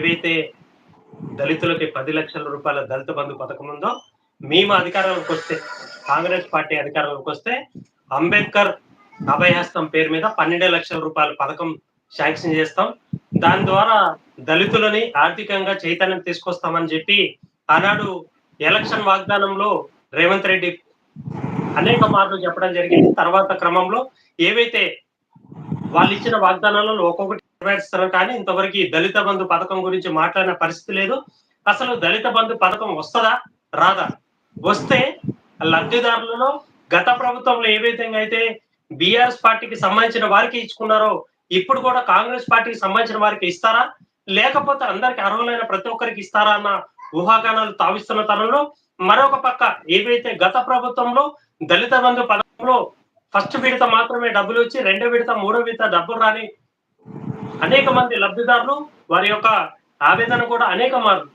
ఏదైతే దళితులకి పది లక్షల రూపాయల దళిత బంధు పథకం ఉందో మేము అధికారంలోకి వస్తే కాంగ్రెస్ పార్టీ అధికారంలోకి వస్తే అంబేద్కర్ అభయహస్తం పేరు మీద పన్నెండు లక్షల రూపాయల పథకం శాంక్షన్ చేస్తాం. దాని ద్వారా దళితులని ఆర్థికంగా చైతన్యం తీసుకొస్తామని చెప్పి ఆనాడు ఎలక్షన్ వాగ్దానంలో రేవంత్ రెడ్డి అనేక మార్లు చెప్పడం జరిగింది. తర్వాత క్రమంలో ఏవైతే వాళ్ళు ఇచ్చిన వాగ్దానాలలో ఒక్కొక్కటి నెరవేరుస్తారు కానీ ఇంతవరకు ఈ దళిత బంధు పథకం గురించి మాట్లాడిన పరిస్థితి లేదు. అసలు దళిత బంధు పథకం వస్తుందా? రాదా? వస్తే లబ్ధిదారులలో గత ప్రభుత్వంలో ఏ విధంగా అయితే బీఆర్ఎస్ పార్టీకి సంబంధించిన వారికి ఇచ్చుకున్నారో ఇప్పుడు కూడా కాంగ్రెస్ పార్టీకి సంబంధించిన వారికి ఇస్తారా? లేకపోతే అందరికి అర్హులైన ప్రతి ఒక్కరికి ఇస్తారా అన్న ఊహాగానాలు తావిస్తున్న తరంలో మరొక పక్క ఏవైతే గత ప్రభుత్వంలో దళిత బంధు పథకంలో ఫస్ట్ విడత మాత్రమే డబ్బులు వచ్చి రెండో విడత మూడో విడత డబ్బులు రాని అనేక మంది లబ్ధిదారులు వారి యొక్క ఆవేదన కూడా అనేక మార్లు.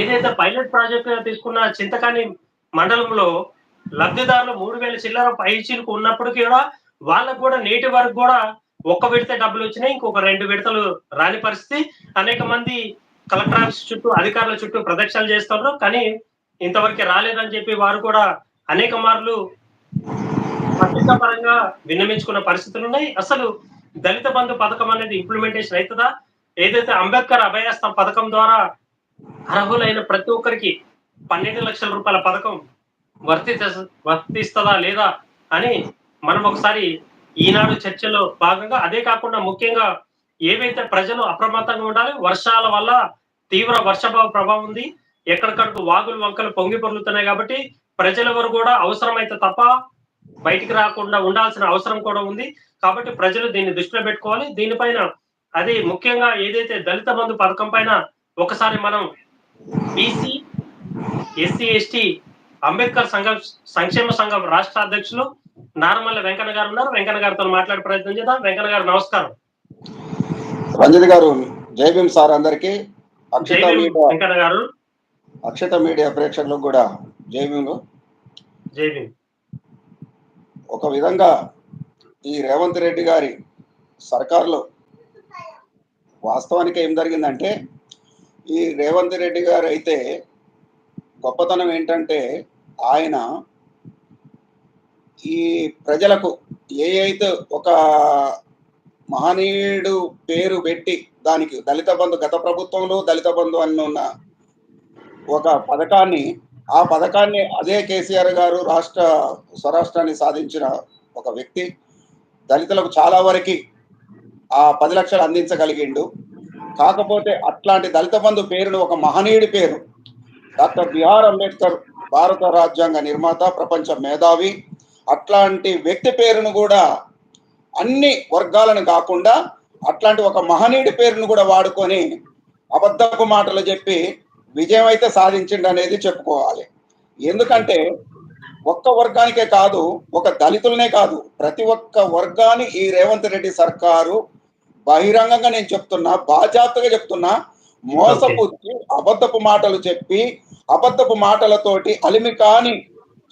ఏదైతే పైలట్ ప్రాజెక్ట్ తీసుకున్న చింతకాని మండలంలో లబ్ధిదారులు మూడు వేల చిల్లర పైచీలకు ఉన్నప్పటికీ కూడా వాళ్ళకు కూడా నేటి వరకు కూడా ఒక్క విడత డబ్బులు వచ్చినాయి ఇంకొక రెండు విడతలు రాని పరిస్థితి. అనేక మంది కలెక్టర్ ఆఫీస్ చుట్టూ అధికారుల చుట్టూ ప్రదక్షిణలు చేస్తున్నారు. కానీ ఇంతవరకు రాలేదని చెప్పి వారు కూడా అనేక మార్లు పత్రికా పరంగా విన్నమించుకున్న పరిస్థితులు ఉన్నాయి. అసలు దళిత బంధు పథకం అనేది ఇంప్లిమెంటేషన్ అవుతుందా? ఏదైతే అంబేద్కర్ అభయస్థం పథకం ద్వారా అర్హులైన ప్రతి ఒక్కరికి పన్నెండు లక్షల రూపాయల పథకం వర్తి వర్తిస్తుందా లేదా అని మనం ఒకసారి ఈనాడు చర్చలో భాగంగా అదే కాకుండా ముఖ్యంగా ఏవైతే ప్రజలు అప్రమత్తంగా ఉండాలి వర్షాల వల్ల తీవ్ర వర్షభావ ప్రభావం ఉంది. ఎక్కడికరకు వాగులు వంకలు పొంగి పొర్లుతున్నాయి కాబట్టి ప్రజలెవరు కూడా అవసరమైతే తప్ప బయటికి రాకుండా ఉండాల్సిన అవసరం కూడా ఉంది. కాబట్టి ప్రజలు దీన్ని దృష్టిలో పెట్టుకోవాలి. దీనిపైన అది ముఖ్యంగా ఏదైతే దళిత బంధు పథకం పైన ఒకసారి మనం బీసీ ఎస్సీ ఎస్టీ అంబేద్కర్ సంఘం సంక్షేమ సంఘం రాష్ట్ర అధ్యక్షులు నారమల్ల వెంకన్న గారు ఉన్నారు. వెంకన్న గారితో మాట్లాడే ప్రయత్నం చేద్దాం. వెంకన్న గారు నమస్కారం. రంజిత్ గారు జై భీమ్ సార్ అందరికి. అక్షత మీడియా అక్షత మీడియా ప్రేక్షకులకు కూడా జై భీమ్. జై భీమ్. ఒక విధంగా ఈ రేవంత్ రెడ్డి గారి సర్కార్లో వాస్తవానికి ఏం జరిగిందంటే ఈ రేవంత్ రెడ్డి గారు అయితే గొప్పతనం ఏంటంటే ఆయన ఈ ప్రజలకు ఏ అయితే ఒక మహనీయుడు పేరు పెట్టి దానికి దళిత బంధు గత ప్రభుత్వంలో దళిత బంధు అని ఉన్న ఒక పథకాన్ని ఆ పథకాన్ని అదే కేసీఆర్ గారు రాష్ట్ర స్వరాష్ట్రాన్ని సాధించిన ఒక వ్యక్తి. దళితులకు చాలా వరకు ఆ పది లక్షలు అందించగలిగిండు. కాకపోతే అట్లాంటి దళిత బంధు పేరును ఒక మహనీయుడి పేరు డాక్టర్ బిఆర్ అంబేద్కర్ భారత రాజ్యాంగ నిర్మాత ప్రపంచ మేధావి అట్లాంటి వ్యక్తి పేరును కూడా అన్ని వర్గాలను కాకుండా అట్లాంటి ఒక మహనీయుడి పేరును కూడా వాడుకొని అబద్ధపు మాటలు చెప్పి విజయం అయితే సాధించిండు అనేది చెప్పుకోవాలి. ఎందుకంటే ఒక్క వర్గానికే కాదు ఒక దళితులనే కాదు ప్రతి ఒక్క వర్గాన్ని ఈ రేవంత్ రెడ్డి సర్కారు బహిరంగంగా నేను చెప్తున్నా బాజాప్తగా చెప్తున్నా మోసపుచ్చి అబద్ధపు మాటలు చెప్పి అబద్ధపు మాటలతోటి అలిమి కాని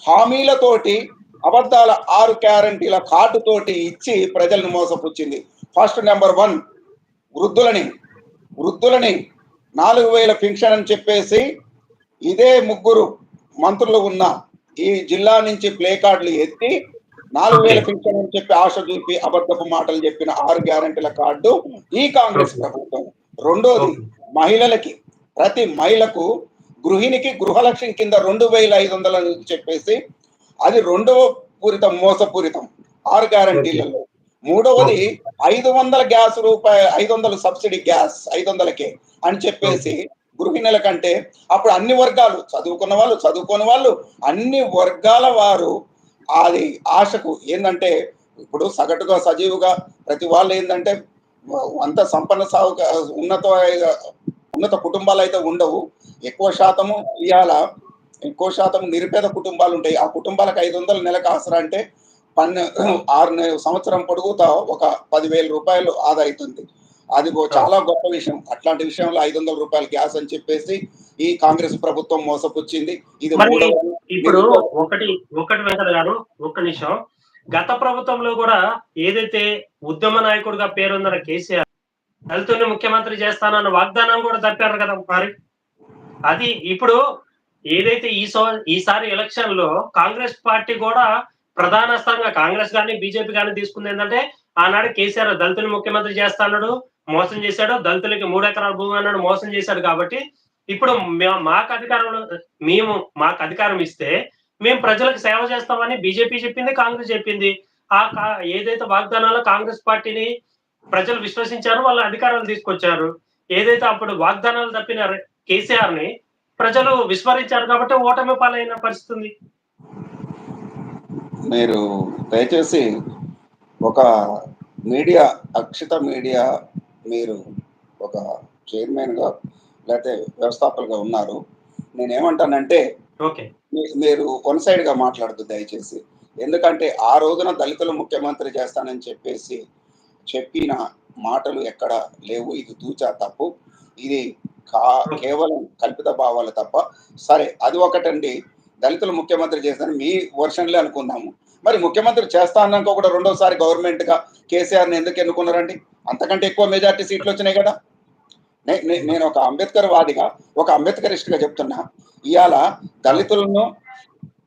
హామీలతోటి అబద్ధాల ఆరు గ్యారంటీల కార్డుతోటి ఇచ్చి ప్రజలను మోసపుచ్చింది. ఫస్ట్ నెంబర్ వన్ వృద్ధులని వృద్ధులని నాలుగు వేల పింఛన్ అని చెప్పేసి ఇదే ముగ్గురు మంత్రులు ఉన్న ఈ జిల్లా నుంచి ప్లే కార్డులు ఎత్తి నాలుగు వేల పింఛన్ అని చెప్పి ఆశ చూపి అబద్ధపు మాటలు చెప్పిన ఆరు గ్యారంటీల కార్డు ఈ కాంగ్రెస్ ప్రభుత్వం. రెండోది మహిళలకి ప్రతి మహిళకు గృహిణికి గృహలక్ష్యం కింద రెండు వేల ఐదు వందలు అని చెప్పేసి అది రెండవ పూరితం మోసపూరితం. ఆరు గ్యారంటీలలో. మూడవది ఐదు వందల గ్యాస్ రూపాయ ఐదు వందల సబ్సిడీ గ్యాస్ ఐదు వందలకే అని చెప్పేసి గృహిణుల కంటే అప్పుడు అన్ని వర్గాలు చదువుకున్న వాళ్ళు చదువుకున్న వాళ్ళు అన్ని వర్గాల వారు అది ఆశకు ఏంటంటే ఇప్పుడు సగటుగా సజీవుగా ప్రతి వాళ్ళు ఏంటంటే అంత సంపన్న సాగు ఉన్నత ఉన్నత కుటుంబాలు అయితే ఉండవు. ఎక్కువ శాతము ఇవాళ ఎక్కువ శాతం నిరుపేద కుటుంబాలు ఉంటాయి. ఆ కుటుంబాలకు ఐదు వందల నెలకు ఆసరా అంటే పన్నె ఆరు సంవత్సరం పొడుగుతా ఒక పదివేల రూపాయలు ఆదా అవుతుంది అది చాలా గొప్ప విషయం. అట్లాంటి విషయంలో ఐదు వందల రూపాయలు గ్యాస్ అని చెప్పేసి ఈ కాంగ్రెస్ ప్రభుత్వం మోసపుచ్చింది. ఇది. ఇప్పుడు ఒకటి ఒకటి వెంకట గారు ఒక్క నిమిషం. గత ప్రభుత్వంలో కూడా ఏదైతే ఉద్యమ నాయకుడిగా పేరొందిన కేసీఆర్ దళితుల్ని ముఖ్యమంత్రి చేస్తానన్న వాగ్దానం కూడా తప్పారు కదా మరి. అది ఇప్పుడు ఏదైతే ఈ ఈసారి ఎలక్షన్లో కాంగ్రెస్ పార్టీ కూడా ప్రధాన స్థానంగా కాంగ్రెస్ కానీ బీజేపీ కానీ తీసుకుంది ఏంటంటే ఆనాడు కేసీఆర్ దళితులు ముఖ్యమంత్రి చేస్తాడు మోసం చేశాడు. దళితులకి మూడు ఎకరాల భూమి అన్నాడు మోసం చేశాడు కాబట్టి ఇప్పుడు మాకు అధికారంలో మేము మాకు అధికారం ఇస్తే మేము ప్రజలకు సేవ చేస్తామని బీజేపీ చెప్పింది కాంగ్రెస్ చెప్పింది. ఆ ఏదైతే వాగ్దానాల్లో కాంగ్రెస్ పార్టీని ప్రజలు విశ్వసించారు వాళ్ళ అధికారాలు తీసుకొచ్చారు. ఏదైతే అప్పుడు వాగ్దానాలు తప్పిన కేసీఆర్ని ప్రజలు విస్మరించారు కాబట్టి ఓటమి పాలైన పరిస్థితి మీరు దయచేసి ఒక మీడియా అక్షిత మీడియా మీరు ఒక చైర్మన్గా లేకపోతే వ్యవస్థాపకులుగా ఉన్నారు. నేనేమంటానంటే మీరు వన్ సైడ్గా మాట్లాడద్దు దయచేసి. ఎందుకంటే ఆ రోజున దళితులు ముఖ్యమంత్రి చేస్తానని చెప్పేసి చెప్పిన మాటలు ఎక్కడ లేవు. ఇది తూచా తప్పు. ఇది కా కేవలం కల్పిత భావాలు తప్ప. సరే అది ఒకటండి. దళితులు ముఖ్యమంత్రి చేస్తానని మీ వర్షన్లే అనుకుందాము. మరి ముఖ్యమంత్రి చేస్తా అన్నాక కూడా రెండోసారి గవర్నమెంట్గా కేసీఆర్ని ఎందుకు ఎన్నుకున్నారండి? అంతకంటే ఎక్కువ మెజార్టీ సీట్లు వచ్చినాయి కదా. నే- నే- నేను ఒక అంబేద్కర్ వాదిగా ఒక అంబేద్కరిస్ట్గా చెప్తున్నా. ఇవాళ దళితులను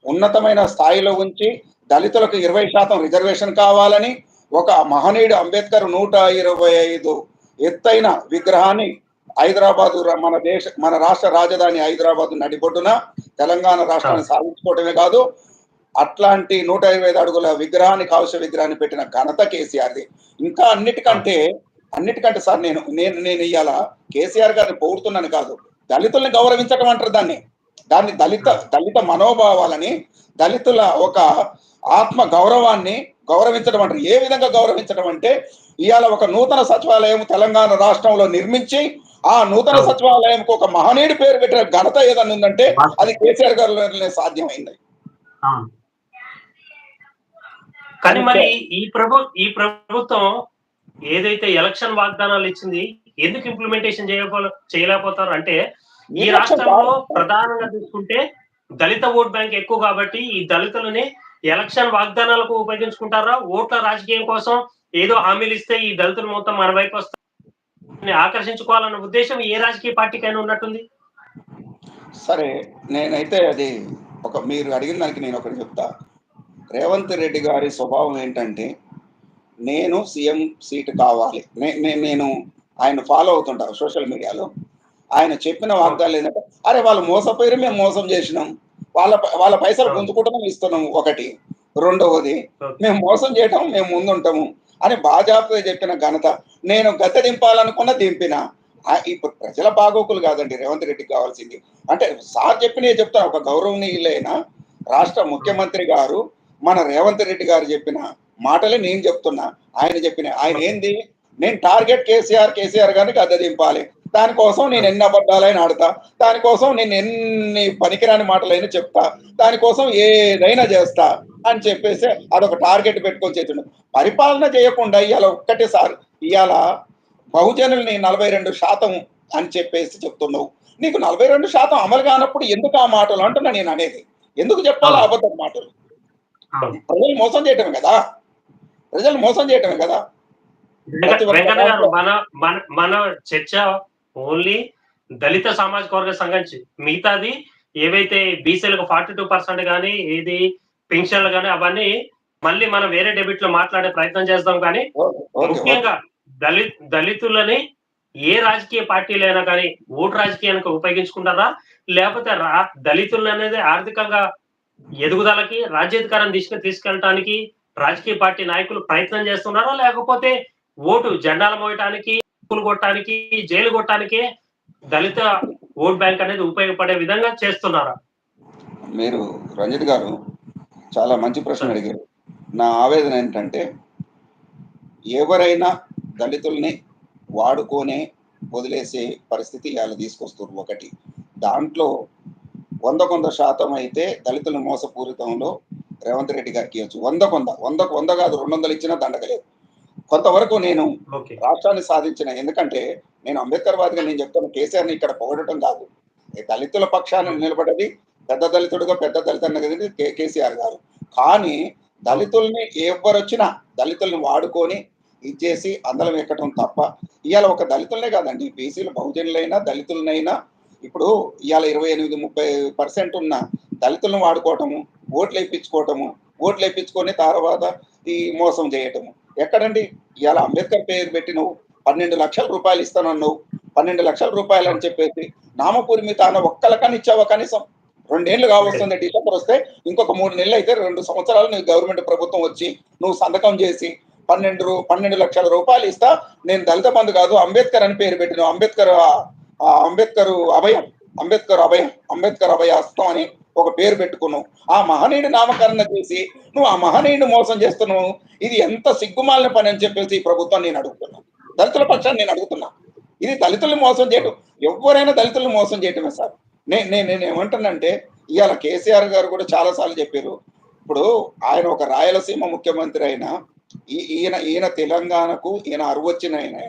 ఉన్నతమైన స్థాయిలో ఉంచి దళితులకు ఇరవై శాతం రిజర్వేషన్ కావాలని ఒక మహనీయుడు అంబేద్కర్ నూట ఇరవై ఐదు ఎత్తైన విగ్రహాన్ని హైదరాబాదు మన దేశ మన రాష్ట్ర రాజధాని హైదరాబాద్ నడిబొడ్డున తెలంగాణ రాష్ట్రాన్ని సాధించుకోవటమే కాదు అట్లాంటి నూట ఇరవై ఐదు అడుగుల విగ్రహాన్ని కాలుష్య విగ్రహాన్ని పెట్టిన ఘనత కేసీఆర్ది. ఇంకా అన్నిటికంటే అన్నిటికంటే సార్ నేను నేను నేను ఇవాళ కేసీఆర్ గారిని పోగుతున్నాను కాదు. దళితుల్ని గౌరవించటం అంటారు దాన్ని. దాన్ని దళిత దళిత మనోభావాలని దళితుల ఒక ఆత్మ గౌరవాన్ని గౌరవించడం అంటారు. ఏ విధంగా గౌరవించడం అంటే ఇవాళ ఒక నూతన సచివాలయం తెలంగాణ రాష్ట్రంలో నిర్మించి ఆ నూతన. సచివాలయంకు ఒక మహనీయుడి పేరు పెట్టిన ఘనత ఏదన్నా ఉందంటే అది కేసీఆర్ గారిలోనే సాధ్యమైంది. కానీ మరి ఈ ప్రభు ఈ ప్రభుత్వం ఏదైతే ఎలక్షన్ వాగ్దానాలు ఇచ్చింది ఎందుకు ఇంప్లిమెంటేషన్ చేయపో చేయలేకపోతారు? అంటే ఈ రాష్ట్రంలో ప్రధానంగా తీసుకుంటే దళిత ఓట్ బ్యాంక్ ఎక్కువ కాబట్టి ఈ దళితులని ఎలక్షన్ వాగ్దానాలకు ఉపయోగించుకుంటారా? ఓట్ల రాజకీయం కోసం ఏదో హామీలు ఇస్తే ఈ దళితులు మొత్తం మన వైపు వస్తారు ఆకర్షించుకోవాలన్న ఉద్దేశం ఏ రాజకీయ పార్టీకైనా ఉన్నట్టుంది? సరే నేనైతే అది ఒక మీరు అడిగిన దానికి నేను ఒకటి చెప్తా. రేవంత్ రెడ్డి గారి స్వభావం ఏంటంటే నేను సీఎం సీట్ కావాలి. నేను ఆయన ఫాలో అవుతుంటా సోషల్ మీడియాలో. ఆయన చెప్పిన వాగ్దానాలు ఏంటంటే అరే వాళ్ళు మోసపోయారు మేము మోసం చేసినాం. వాళ్ళ వాళ్ళ పైసలు గుంజుకుంటాం ఇస్తున్నాం ఒకటి. రెండవది మేము మోసం చేయటం మేము ముందుంటాము. అని భాజపా చెప్పిన ఘనత నేను గత దింపాలనుకున్న దింపిన. ఇప్పుడు ప్రజల బాగోకులు కాదండి రేవంత్ రెడ్డికి కావాల్సింది. అంటే సార్ చెప్పిన చెప్తాను ఒక గౌరవనీయులైన. రాష్ట్ర ముఖ్యమంత్రి గారు మన రేవంత్ రెడ్డి గారు చెప్పిన మాటలే నేను చెప్తున్నా. ఆయన చెప్పిన ఆయన ఏంది? నేను టార్గెట్ కేసీఆర్ కేసీఆర్ గారిని గద్దె దింపాలి. దానికోసం నేను ఎన్ని అబద్ధాలైనా ఆడతా దానికోసం నేను ఎన్ని పనికిరాని మాటలైనా చెప్తా దానికోసం ఏదైనా చేస్తా అని చెప్పేసి అదొక టార్గెట్ పెట్టుకొని చేస్తుండు. పరిపాలన చేయకుండా ఇవాళ ఒక్కటే సార్ ఇవాళ బహుజనుల్ని నలభై రెండు శాతం అని చెప్పేసి చెప్తున్నావు. నీకు నలభై రెండు శాతం అమలు కానప్పుడు ఎందుకు ఆ మాటలు అంటున్నా నేను అనేది? ఎందుకు చెప్పాలి అబద్ధం మాటలు? ప్రజలు మోసం చేయటమే కదా? ప్రజలు మోసం చేయటమే కదా? మన మన చర్చ ఓన్లీ దళిత సామాజిక వర్గ సంఘం మిగతాది ఏవైతే బీసీలకు ఫార్టీ టూ పర్సెంట్ కానీ ఏది పెన్షన్లు కానీ అవన్నీ మళ్ళీ మనం వేరే డెబిట్లో మాట్లాడే ప్రయత్నం చేద్దాం కానీ ముఖ్యంగా దళిత్ దళితులని ఏ రాజకీయ పార్టీలైనా కానీ ఓటు రాజకీయానికి ఉపయోగించుకుంటారా? లేకపోతే రా దళితులు అనేది ఆర్థికంగా ఎదుగుదలకి రాజ్యాధికారం దిశగా తీసుకెళ్ళటానికి రాజకీయ పార్టీ నాయకులు ప్రయత్నం చేస్తున్నారా? లేకపోతే ఓటు జెండాలు మోయటానికి కొట్టడానికి జైలు కొట్టడానికి దళిత ఓట్ బ్యాంక్ అనేది ఉపయోగపడే విధంగా చేస్తున్నారా? మీరు రంజిత్ గారు చాలా మంచి ప్రశ్న అడిగారు. నా ఆవేదన ఏంటంటే ఎవరైనా దళితుల్ని వాడుకొనే వదిలేసే పరిస్థితి ఇవాళ తీసుకొస్తారు ఒకటి. దాంట్లో వంద కొంద శాతం అయితే దళితుల మోసపూరితంలో రేవంత్ రెడ్డి గారికి ఇవ్వచ్చు. వంద కొంద వందకు వంద కాదు రెండు వందలు ఇచ్చినా దండగలేదు కొంతవరకు నేను రాష్ట్రాన్ని సాధించిన ఎందుకంటే నేను అంబేద్కర్ వాదిగా నేను చెప్తాను కేసీఆర్ని ఇక్కడ పొగడటం కాదు. దళితుల పక్షాన నిలబడేది పెద్ద దళితుడుగా పెద్ద దళిత కేసీఆర్ గారు. కానీ దళితుల్ని ఎవరు వచ్చినా దళితుల్ని వాడుకొని ఇచ్చేసి అందలం ఎక్కడం తప్ప ఇవాళ ఒక దళితులనే కాదండి. బీసీలు బహుజనులైనా దళితులనైనా ఇప్పుడు ఇవాళ ఇరవై ఎనిమిది ముప్పై పర్సెంట్ ఉన్న దళితులను వాడుకోవటము ఓట్లు వేయించుకోవటము ఓట్లు వేపించుకొని తర్వాత ఈ మోసం చేయటము. ఎక్కడండి? ఇలా అంబేద్కర్ పేరు పెట్టి నువ్వు పన్నెండు లక్షల రూపాయలు ఇస్తానన్నావు. పన్నెండు లక్షల రూపాయలు అని చెప్పేసి నామపూర్మితాన ఒక్కలకని ఇచ్చావా కనీసం? రెండేళ్ళు కావస్తుంది డిసెంబర్ వస్తే ఇంకొక మూడు నెలలు అయితే రెండు సంవత్సరాలు నీకు గవర్నమెంట్ ప్రభుత్వం వచ్చి నువ్వు సంతకం చేసి పన్నెండు పన్నెండు లక్షల రూపాయలు ఇస్తా. నేను దళిత బంధు కాదు అంబేద్కర్ అని పేరు పెట్టిన అంబేద్కర్ ఆ అంబేద్కర్ అభయం. అంబేద్కర్ అభయ అంబేద్కర్ అభయ హస్తం అని ఒక పేరు పెట్టుకున్నావు. ఆ మహనీయుడి నామకరణ చేసి నువ్వు ఆ మహనీయుడిని మోసం చేస్తున్నావు. ఇది ఎంత సిగ్గుమాలిన పని అని చెప్పేసి ఈ ప్రభుత్వం నేను అడుగుతున్నా. దళితుల పక్షాన్ని నేను అడుగుతున్నా. ఇది దళితుల్ని మోసం చేయటం ఎవరైనా దళితుల్ని మోసం చేయటమే సార్. నేను నేను నేను ఏమంటానంటే ఇవాళ కేసీఆర్ గారు కూడా చాలా సార్లు చెప్పారు. ఇప్పుడు ఆయన ఒక రాయలసీమ ముఖ్యమంత్రి అయినా ఈ- ఈయన ఈయన తెలంగాణకు ఈయన అరువచ్చిన ఆయన.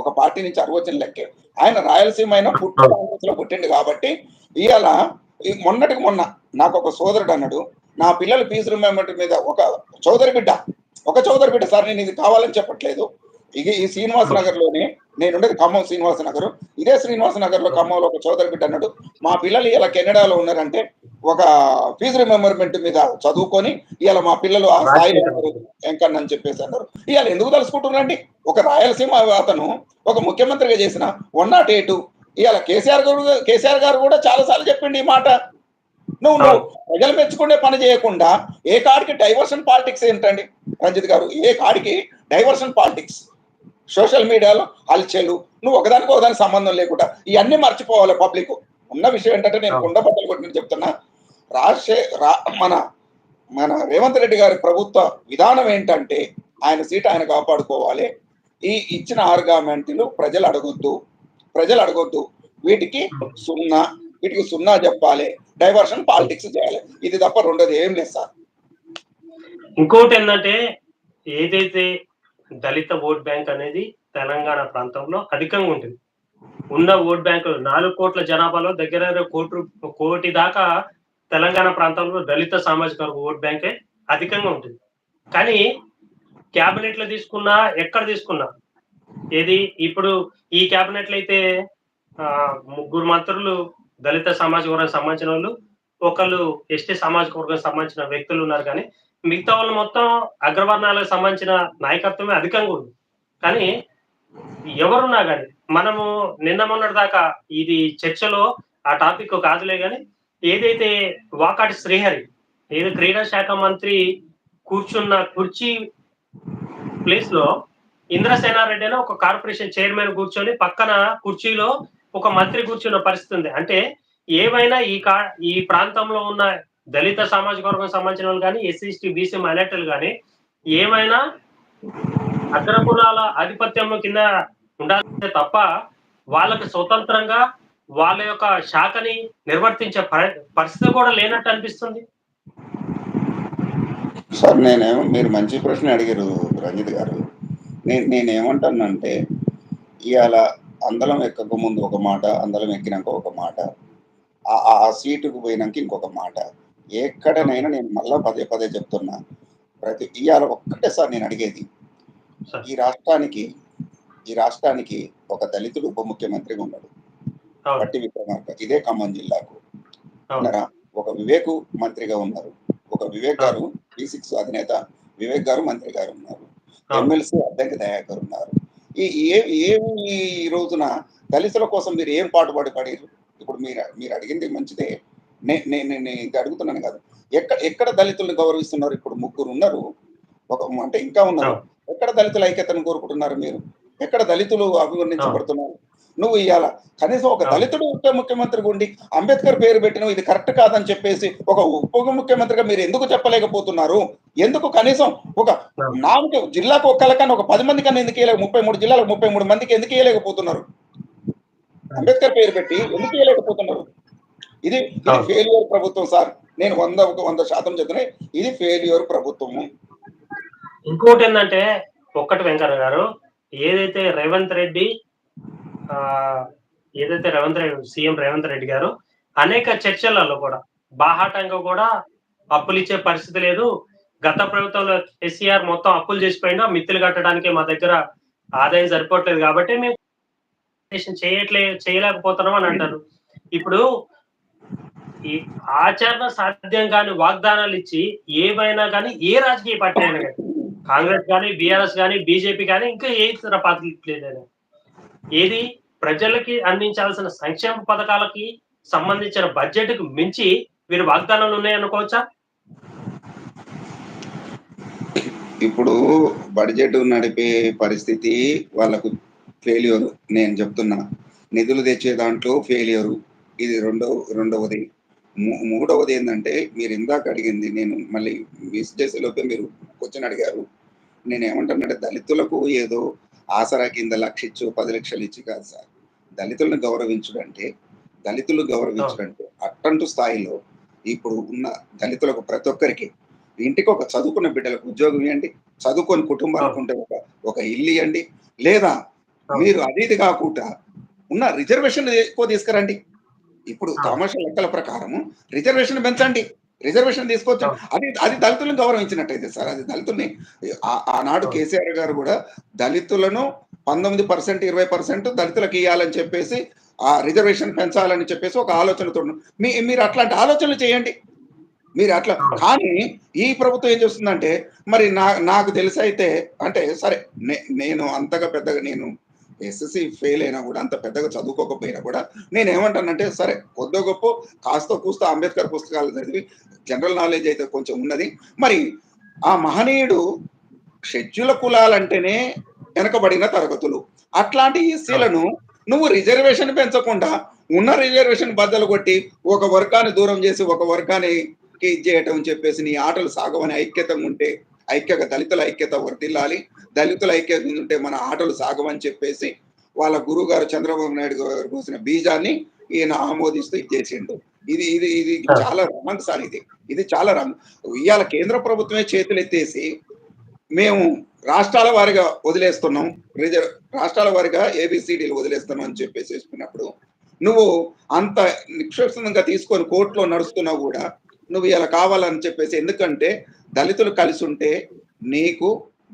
ఒక పార్టీ నుంచి అరువచ్చిన లెక్కే. ఆయన రాయలసీమ అయినా పుట్టి కాంగ్రెస్లో పుట్టిండు కాబట్టి ఇవాళ మొన్నటికి మొన్న నాకు ఒక సోదరుడు అన్నాడు నా పిల్లల ఫీజు రిమెంబర్ మీద ఒక చౌదరి బిడ్డ ఒక చౌదరి బిడ్డ సార్ నేను ఇది కావాలని చెప్పట్లేదు. ఇది ఈ శ్రీనివాస నగర్లోనే నేను ఉండేది ఖమ్మం శ్రీనివాస నగర్ ఇదే శ్రీనివాస నగర్లో ఖమ్మంలో ఒక చౌదరి బిడ్డ అన్నాడు మా పిల్లలు ఇలా కెనడాలో ఉన్నారంటే ఒక ఫీజు రిమెంబర్మెంట్ మీద చదువుకొని ఇవాళ మా పిల్లలు ఆ స్థాయిలో వెంకన్న అని చెప్పేసి అన్నారు. ఇవాళ ఎందుకు తలుసుకుంటున్నారండి ఒక రాయలసీమ అతను ఒక ముఖ్యమంత్రిగా చేసిన వన్ నాట్ ఎయిట్ ఇవాళ కేసీఆర్ గారు కేసీఆర్ గారు కూడా చాలా సార్లు చెప్పిండి ఈ మాట. నువ్వు నువ్వు ప్రజలు మెచ్చుకునే పని చేయకుండా ఏ కాడికి డైవర్షన్ పాలిటిక్స్ ఏంటండి? రంజిత్ గారు ఏ కాడికి డైవర్షన్ పాలిటిక్స్ సోషల్ మీడియాలో హల్చలు నువ్వు ఒకదానికి ఒకదానికి సంబంధం లేకుండా ఇవన్నీ మర్చిపోవాలి పబ్లిక్. ఉన్న విషయం ఏంటంటే నేను కుండ బద్దలు కొట్టిన చెప్తున్నా. రాజశే రా మన మన రేవంత్ రెడ్డి గారి ప్రభుత్వ విధానం ఏంటంటే ఆయన సీట్ ఆయన కాపాడుకోవాలి. ఈ ఇచ్చిన ఆర్గామెంట్లు ప్రజలు అడగొద్దు. ప్రజలు అడగొద్దు. వీటికి సున్నా వీటికి సున్నా చెప్పాలి. డైవర్షన్ పాలిటిక్స్ చేయాలి. ఇది తప్ప రెండోది ఏం లేదు సార్. ఇంకోటి ఏంటంటే ఏదైతే దళిత ఓట్ బ్యాంక్ అనేది తెలంగాణ ప్రాంతంలో అధికంగా ఉంటుంది. ఉన్న ఓట్ బ్యాంకులు నాలుగు కోట్ల జనాభాలో దగ్గర కోటి కోటి దాకా తెలంగాణ ప్రాంతంలో దళిత సామాజిక వర్గ ఓట్ బ్యాంకే అధికంగా ఉంటుంది. కానీ క్యాబినెట్లో తీసుకున్నా ఎక్కడ తీసుకున్నా ఏది ఇప్పుడు ఈ క్యాబినెట్లో అయితే ఆ, ముగ్గురు మంత్రులు దళిత సామాజిక వర్గానికి సంబంధించిన వాళ్ళు ఒకళ్ళు ఎస్టీ సామాజిక వర్గానికి సంబంధించిన వ్యక్తులు ఉన్నారు కానీ మిగతా వాళ్ళు మొత్తం అగ్రవర్ణాలకు సంబంధించిన నాయకత్వమే అధికంగా ఉంది. కానీ ఎవరున్నా కానీ మనము నిన్న మొన్నటి దాకా ఇది చర్చలో ఆ టాపిక్ కాదులే కానీ ఏదైతే వాకాటి శ్రీహరి ఏది క్రీడా శాఖ మంత్రి కూర్చున్న కుర్చీ ప్లేస్లో ఇంద్రసేనారెడ్డి అని ఒక కార్పొరేషన్ చైర్మన్ కూర్చొని పక్కన కుర్చీలో ఒక మంత్రి కూర్చున్న పరిస్థితి ఉంది. అంటే ఏవైనా ఈ కా ఈ ప్రాంతంలో ఉన్న దళిత సామాజిక వర్గం సంబంధించిన వాళ్ళు కానీ ఎస్సీ ఎస్టీ బీసీ మైనార్టీలు కానీ ఏమైనా అగ్రకులాల ఆధిపత్యంలో కింద ఉండాల్సిందే తప్ప వాళ్ళకి స్వతంత్రంగా వాళ్ళ యొక్క శాఖని నిర్వర్తించే పరి- పరిస్థితి కూడా లేనట్టు అనిపిస్తుంది. సార్ నేనేమో మీరు మంచి ప్రశ్న అడిగారు రంజిత్ గారు. నేను నేనేమంటానంటే ఇవాళ అందలం ఎక్కక ముందు ఒక మాట అందలం ఎక్కినాక ఒక మాట ఆ సీటుకు పోయినాక ఇంకొక మాట. ఎక్కడనైనా నేను మళ్ళా పదే పదే చెప్తున్నా. ప్రతి ఇవాళ ఒక్కటే సార్ నేను అడిగేది. ఈ రాష్ట్రానికి ఈ రాష్ట్రానికి ఒక దళితుడు ఉప ముఖ్యమంత్రిగా ఉన్నాడు. పట్టి విక్రమార్క ఇదే ఖమ్మం జిల్లాకు. ఒక వివేకు మంత్రిగా ఉన్నారు. ఒక వివేక్ గారు పి సిక్స్ అధినేత వివేక్ గారు మంత్రి గారు ఉన్నారు. ఎమ్మెల్సీ అద్దంకి దయాకర్ ఉన్నారు. ఈ ఏమి ఈ రోజున దళితుల కోసం మీరు ఏం పాటుపడి పడారు ఇప్పుడు మీరు మీరు అడిగింది మంచిదే. నేను ఇది అడుగుతున్నాను కాదు. ఎక్కడ ఎక్కడ దళితులను గౌరవిస్తున్నారు? ఇప్పుడు ముగ్గురు ఉన్నారు. ఒక అంటే ఇంకా ఉన్నారు. ఎక్కడ దళితుల ఐక్యతను కోరుకుంటున్నారు మీరు? ఎక్కడ దళితులు అభివర్ణించబడుతున్నారు? నువ్వు ఇవాళ కనీసం ఒక. దళితుడు ఉప ముఖ్యమంత్రి ఉండి అంబేద్కర్ పేరు పెట్టిన ఇది కరెక్ట్ కాదని చెప్పేసి ఒక ఉప ముఖ్యమంత్రిగా మీరు ఎందుకు చెప్పలేకపోతున్నారు? ఎందుకు కనీసం ఒక. నాలుగు జిల్లాకు ఒక్కళ్ళకన్నా ఒక పది మంది కన్నా ఎందుకు ఇవ్వలేక ముప్పై మూడు జిల్లాలకు ముప్పై మూడు మందికి ఎందుకు ఇవ్వలేకపోతున్నారు అంబేద్కర్ పేరు పెట్టి ఎందుకు ఇవ్వలేకపోతున్నారు ఇది. ఫెయిల్యూర్ ప్రభుత్వం సార్. నేను వంద ఒక వంద శాతం చెప్తున్నా ఇది ఫెయిల్యూర్ ప్రభుత్వము. ఇంకోటి ఏంటంటే ఒక్కటి వెంకన్న గారు ఏదైతే రేవంత్ రెడ్డి ఆ ఏదైతే రేవంత్ రెడ్డి సీఎం రేవంత్ రెడ్డి గారు అనేక చర్చలలో కూడా బాహాటంగా కూడా అప్పులు ఇచ్చే పరిస్థితి లేదు. గత ప్రభుత్వంలో ఎస్సీఆర్ మొత్తం అప్పులు చేసిపోయిందో మిత్తులు కట్టడానికి మా దగ్గర ఆదాయం సరిపోవట్లేదు కాబట్టి మేము చేయట్లే చేయలేకపోతున్నాం అని అంటారు. ఇప్పుడు ఈ ఆచరణ సాధ్యం కాని వాగ్దానాలు ఇచ్చి ఏమైనా కానీ ఏ రాజకీయ పార్టీ అయినా కానీ కాంగ్రెస్ కానీ బీఆర్ఎస్ కానీ బీజేపీ కానీ ఇంకా ఏ ఇతర పార్టీ ఏది ప్రజలకి అందించాల్సిన సంక్షేమ పథకాలకి సంబంధించిన బడ్జెట్కు మించి వీరు వాగ్దానాలు ఉన్నాయనుకోవచ్చా ఇప్పుడు బడ్జెట్ నడిపే పరిస్థితి వాళ్ళకు ఫెయిల్యూర్ నేను చెప్తున్నా. నిధులు తెచ్చే దాంట్లో ఫెయిల్యూరు ఇది రెండవ రెండవది. మూడవది ఏంటంటే మీరు ఇందాక అడిగింది నేను మళ్ళీ మిస్ చేసే లోపే మీరు క్వశ్చన్ అడిగారు. నేను ఏమంటానంటే దళితులకు ఏదో ఆసరా కింద లక్ష ఇచ్చు పది లక్షలు ఇచ్చి కాదు సార్. దళితులను గౌరవించుడంటే దళితులు గౌరవించుడంటే అట్టంటు స్థాయిలో ఇప్పుడు ఉన్న దళితులకు ప్రతి ఒక్కరికి ఇంటికి ఒక చదువుకున్న బిడ్డలకు ఉద్యోగం ఇవ్వండి చదువుకొని కుటుంబాలకు ఉంటే ఒక ఒక ఇల్లు ఇవ్వండి లేదా మీరు అది ఇది కాకుండా ఉన్న రిజర్వేషన్ ఎక్కువ తీసుకురండి. ఇప్పుడు. తమాషా లెక్కల ప్రకారం రిజర్వేషన్ పెంచండి రిజర్వేషన్ తీసుకొచ్చు అది అది దళితులను గౌరవించినట్టయితే సార్ అది దళితుల్ని ఆనాడు. కేసీఆర్ గారు కూడా దళితులను పంతొమ్మిది పర్సెంట్ ఇరవై పర్సెంట్ దళితులకు ఇవ్వాలని చెప్పేసి ఆ రిజర్వేషన్ పెంచాలని చెప్పేసి ఒక ఆలోచనతో మీ మీరు అట్లాంటి ఆలోచనలు చేయండి మీరు అట్లా. కానీ ఈ ప్రభుత్వం ఏం చేస్తుందంటే మరి నా నాకు తెలిసి అయితే అంటే సరే నే- నేను అంతగా పెద్దగా నేను ఎస్ఎస్సి ఫెయిల్ అయినా కూడా అంత పెద్దగా చదువుకోకపోయినా కూడా నేను ఏమంటానంటే సరే కొద్ది గొప్ప కాస్త కూస్త అంబేద్కర్ పుస్తకాలు చదివి జనరల్ నాలెడ్జ్ అయితే కొంచెం ఉన్నది. మరి ఆ మహనీయుడు షెడ్యూల కులాలంటేనే వెనకబడిన తరగతులు. అట్లాంటి ఎస్సీలను నువ్వు రిజర్వేషన్ పెంచకుండా ఉన్న రిజర్వేషన్ బద్దలు కొట్టి ఒక వర్గాన్ని దూరం చేసి ఒక వర్గానికి ఇది చేయటం చెప్పేసి నీ ఆటలు సాగవని ఐక్యతంగా ఉంటే ఐక్యత దళితుల ఐక్యత వర్తిల్లాలి దళితుల ఐక్యత ఉంటే మన ఆటలు సాగమని చెప్పేసి వాళ్ళ గురువు గారు చంద్రబాబు నాయుడు గారు పోసిన బీజాన్ని ఈయన ఆమోదిస్తూ ఇచ్చేసిండు ఇది ఇది ఇది చాలా రాంగ్ సార్ ఇది. ఇది చాలా రాంగ్ ఇవాళ కేంద్ర ప్రభుత్వమే చేతులు ఎత్తేసి మేము రాష్ట్రాల వారిగా వదిలేస్తున్నాం. రిజర్వ్ రాష్ట్రాల వారిగా ఏబిసిడీలు వదిలేస్తున్నాం అని చెప్పేసి వేసుకున్నప్పుడు నువ్వు అంత నిక్షేపంగా తీసుకొని కోర్టులో నడుస్తున్నావు కూడా నువ్వు ఇలా కావాలని చెప్పేసి ఎందుకంటే దళితులు కలిసి ఉంటే నీకు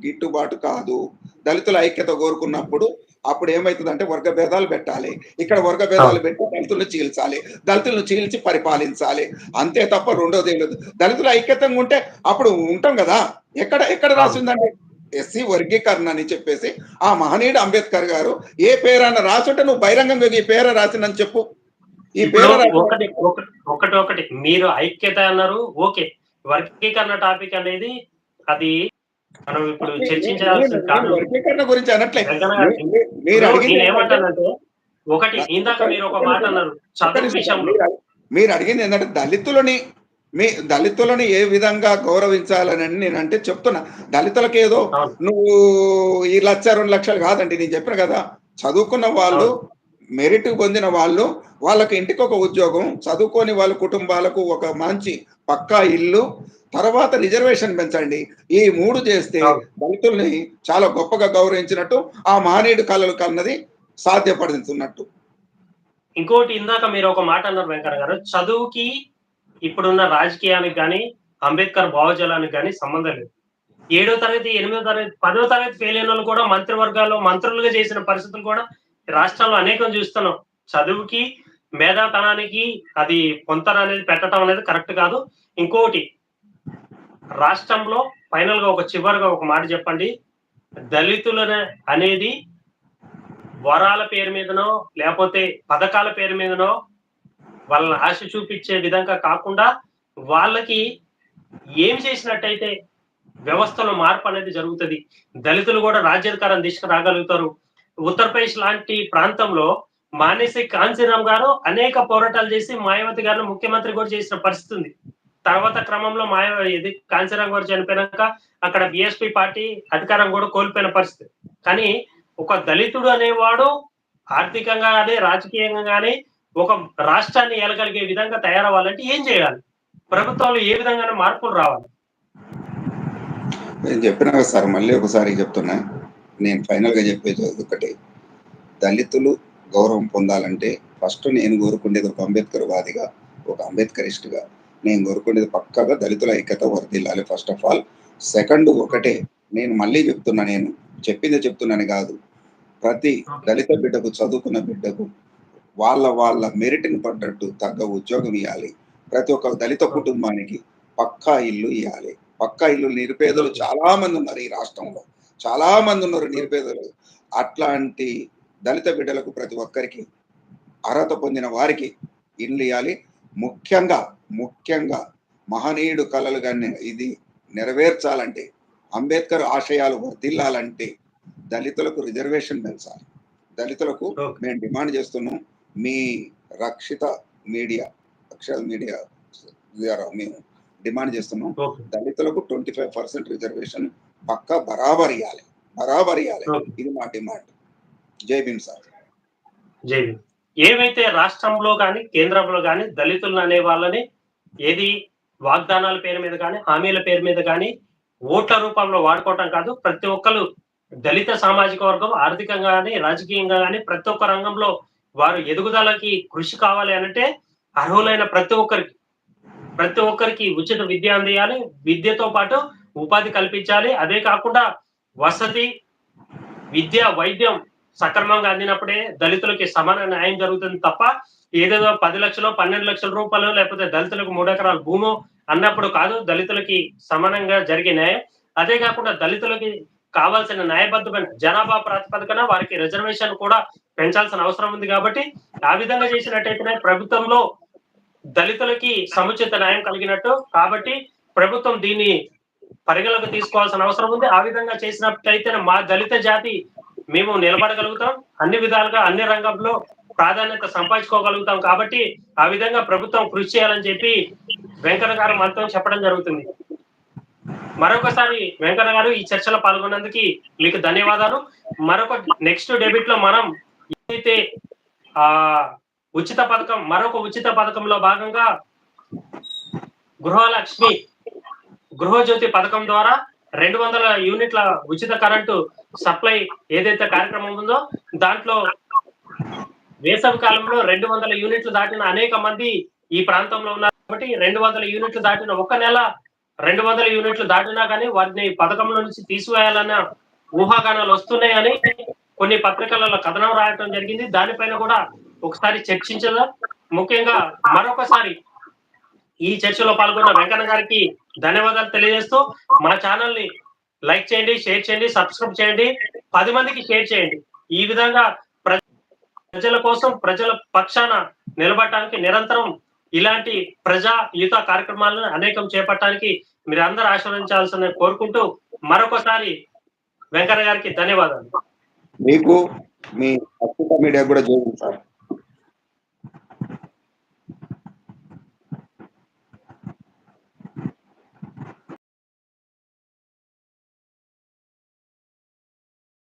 గిట్టుబాటు కాదు. దళితుల ఐక్యత కోరుకున్నప్పుడు అప్పుడు ఏమవుతుందంటే వర్గ భేదాలు పెట్టాలి. ఇక్కడ వర్గ భేదాలు పెట్టి దళితులను చీల్చాలి. దళితులను చీల్చి పరిపాలించాలి. అంతే తప్ప రెండోది లేదు. దళితుల ఐక్యతంగా ఉంటే అప్పుడు ఉంటాం కదా. ఎక్కడ ఎక్కడ రాసిందండి? ఎస్సీ వర్గీకరణ అని చెప్పేసి ఆ మహనీయుడు అంబేద్కర్ గారు ఏ పేరన్న రాసుంటే నువ్వు బహిరంగంగా ఈ పేర రాసిందని చెప్పు. ఈ పేర. ఒకటి ఒకటి ఒకటి. మీరు ఐక్యత అన్నారు ఓకే. వర్గీకరణ టాపిక్ అనేది అది మనం ఇప్పుడు వర్గీకరణ గురించి నేను ఏమంటానంటే ఒకటి ఇందాక మీరు ఒక మాట అన్నారు చదువు విషయంలో. మీరు- అడిగింది ఏంటంటే దళితులని మీ దళితులని ఏ విధంగా గౌరవించాలని నేను అంటే చెప్తున్నా. దళితులకు ఏదో. నువ్వు ఈ లక్ష రెండు లక్షలు కాదండి నేను చెప్పిన కదా. చదువుకున్న వాళ్ళు మెరిట్ పొందిన వాళ్ళు వాళ్ళకి ఇంటికి ఒక ఉద్యోగం చదువుకొని వాళ్ళ కుటుంబాలకు ఒక మంచి పక్కా ఇల్లు తర్వాత రిజర్వేషన్ పెంచండి. ఈ మూడు చేస్తే. దళితుల్ని చాలా గొప్పగా గౌరవించినట్టు ఆ మానేడు కళలు కన్నది సాధ్యపడుతున్నట్టు. ఇంకోటి ఇందాక మీరు ఒక మాట అన్నారు వెంకన్న గారు. చదువుకి ఇప్పుడున్న రాజకీయానికి కానీ అంబేద్కర్ భావజాలానికి కానీ సంబంధం లేదు. ఏడో తరగతి ఎనిమిదో తరగతి పదో తరగతి ఫెయిల్ అయిన వాళ్ళు కూడా మంత్రివర్గాల్లో మంత్రులుగా చేసిన పరిస్థితులు కూడా రాష్ట్రంలో అనేకం చూస్తున్నాం. చదువుకి మేధాతనానికి అది పొంతన అనేది పెట్టడం అనేది కరెక్ట్ కాదు. ఇంకోటి రాష్ట్రంలో ఫైనల్గా ఒక చివరిగా ఒక మాట చెప్పండి. దళితుల అనేది వరాల పేరు మీదనో లేకపోతే పథకాల పేరు మీదనో వాళ్ళని ఆశ చూపించే విధంగా కాకుండా వాళ్ళకి ఏం చేసినట్టయితే వ్యవస్థలో మార్పు అనేది జరుగుతుంది. దళితులు కూడా రాజ్యాధికారం తీసుకురాగలుగుతారు. ఉత్తరప్రదేశ్ లాంటి ప్రాంతంలో మానేసి కాంచీరామ్ గారు అనేక పోరాటాలు చేసి మాయావతి గారిని ముఖ్యమంత్రి కూడా చేసిన పరిస్థితి ఉంది. తర్వాత క్రమంలో మాయా ఇది కాంచీరామ్ గారు చనిపోయినాక అక్కడ బిఎస్పి పార్టీ అధికారం కూడా కోల్పోయిన పరిస్థితి. కానీ ఒక దళితుడు అనేవాడు ఆర్థికంగా కానీ రాజకీయంగా కానీ ఒక రాష్ట్రాన్ని ఏలగలిగే విధంగా తయారవ్వాలంటే ఏం చేయాలి? ప్రభుత్వంలో ఏ విధంగా మార్పులు రావాలి? నేను చెప్పినా కదా సార్ మళ్ళీ ఒకసారి చెప్తున్నా. నేను ఫైనల్గా చెప్పేది ఒకటి. దళితులు గౌరవం పొందాలంటే ఫస్ట్ నేను కోరుకునేది ఒక అంబేద్కర్ వాదిగా ఒక అంబేద్కరిస్ట్గా. నేను కోరుకునేది పక్కగా దళితుల ఐక్యత వర్దిల్లాలి ఫస్ట్ ఆఫ్ ఆల్ సెకండ్ ఒకటే నేను మళ్ళీ చెప్తున్నా నేను చెప్పింది చెప్తున్నాను కాదు. ప్రతి దళిత బిడ్డకు చదువుకున్న బిడ్డకు వాళ్ళ వాళ్ళ మెరిట్ని పడ్డట్టు తగ్గ ఉద్యోగం ఇవ్వాలి ప్రతి ఒక్క దళిత కుటుంబానికి పక్కా ఇల్లు ఇవ్వాలి పక్కా ఇల్లు నిరుపేదలు చాలా మంది ఉన్నారు ఈ రాష్ట్రంలో. చాలా మంది ఉన్నారు నిరుపేదలు. అట్లాంటి దళిత బిడ్డలకు ప్రతి ఒక్కరికి అర్హత పొందిన వారికి ఇల్లు ఇవ్వాలి ముఖ్యంగా ముఖ్యంగా మహనీయుడు కలలు కానీ ఇది నెరవేర్చాలంటే అంబేద్కర్ ఆశయాలు వర్ధిల్లాలంటే దళితులకు రిజర్వేషన్ పెంచాలి. దళితులకు. మేము డిమాండ్ చేస్తున్నాం మీ రక్షిత మీడియా రక్షిత మీడియా ద్వారా మేము డిమాండ్ చేస్తున్నాం. దళితులకు ట్వంటీ ఫైవ్ పర్సెంట్ రిజర్వేషన్ పక్కా బరాబర్ ఇవ్వాలి బరాబర్ ఇవ్వాలి. ఇది మా డిమాండ్. జై భీమ్ సార్. జై భీమ్. ఏవైతే రాష్ట్రంలో కానీ కేంద్రంలో కానీ దళితులు అనే వాళ్ళని ఏది వాగ్దానాల పేరు మీద కానీ హామీల పేరు మీద కానీ ఓట్ల రూపంలో వాడుకోవటం కాదు. ప్రతి ఒక్కరు దళిత సామాజిక వర్గం ఆర్థికంగా కానీ రాజకీయంగా కానీ ప్రతి ఒక్క రంగంలో వారు ఎదుగుదలకి కృషి కావాలి అంటే అర్హులైన ప్రతి ఒక్కరికి ప్రతి ఒక్కరికి ఉచిత విద్య అందియాలి. విద్యతో పాటు ఉపాధి కల్పించాలి. అదే కాకుండా వసతి విద్య వైద్యం సక్రమంగా అందినప్పుడే దళితులకి సమాన న్యాయం జరుగుతుంది తప్ప ఏదేదో పది లక్షలు పన్నెండు లక్షల రూపాయలు లేకపోతే దళితులకు మూడు ఎకరాల భూము అన్నప్పుడు కాదు దళితులకి సమానంగా జరిగే న్యాయం. అదే కాకుండా దళితులకి కావాల్సిన న్యాయబద్ధమైన జనాభా ప్రాతిపదికన వారికి రిజర్వేషన్ కూడా పెంచాల్సిన అవసరం ఉంది కాబట్టి ఆ విధంగా చేసినట్టయితేనే ప్రభుత్వంలో దళితులకి సముచిత న్యాయం కలిగినట్టు కాబట్టి ప్రభుత్వం దీన్ని పరిగణలోకి తీసుకోవాల్సిన అవసరం ఉంది. ఆ విధంగా చేసినట్టయితే మా దళిత జాతి మేము నిలబడగలుగుతాం. అన్ని విధాలుగా అన్ని రంగంలో ప్రాధాన్యత సంపాదించుకోగలుగుతాం కాబట్టి ఆ విధంగా ప్రభుత్వం కృషి చేయాలని చెప్పి వెంకన్న గారు మనతో చెప్పడం జరుగుతుంది. మరొకసారి వెంకన్న గారు ఈ చర్చలో పాల్గొన్నందుకు మీకు ధన్యవాదాలు. మరొక నెక్స్ట్ డెబిట్లో మనం ఏదైతే ఆ ఉచిత పథకం మరొక ఉచిత పథకంలో భాగంగా గృహలక్ష్మి గృహజ్యోతి పథకం ద్వారా రెండు వందల యూనిట్ల ఉచిత కరెంటు సప్లై ఏదైతే కార్యక్రమం ఉందో దాంట్లో వేసవి కాలంలో రెండు వందల యూనిట్లు దాటిన అనేక మంది ఈ ప్రాంతంలో ఉన్నారు కాబట్టి రెండు వందల యూనిట్లు దాటిన ఒక నెల రెండు వందల యూనిట్లు దాటినా కానీ వాటిని పథకంలో నుంచి తీసివేయాలన్న ఊహాగానాలు వస్తున్నాయని కొన్ని పత్రికలలో కథనం రాయటం జరిగింది. దానిపైన కూడా ఒకసారి చర్చించదా? ముఖ్యంగా మరొకసారి ఈ చర్చలో పాల్గొన్న వెంకన్న గారికి ధన్యవాదాలు తెలియజేస్తూ మన ఛానల్ని లైక్ చేయండి షేర్ చేయండి సబ్స్క్రైబ్ చేయండి. పది మందికి షేర్ చేయండి. ఈ విధంగా ప్ర- ప్రజల కోసం ప్రజల పక్షాన నిలబడటానికి నిరంతరం ఇలాంటి ప్రజా యుత కార్యక్రమాలను అనేకం చేపట్టడానికి మీరు అందరూ ఆశీర్వదించాల్సిన కోరుకుంటూ మరొకసారి వెంకన్న గారికి ధన్యవాదాలు. మీకు మీ మీడియా కూడా జోడించాలి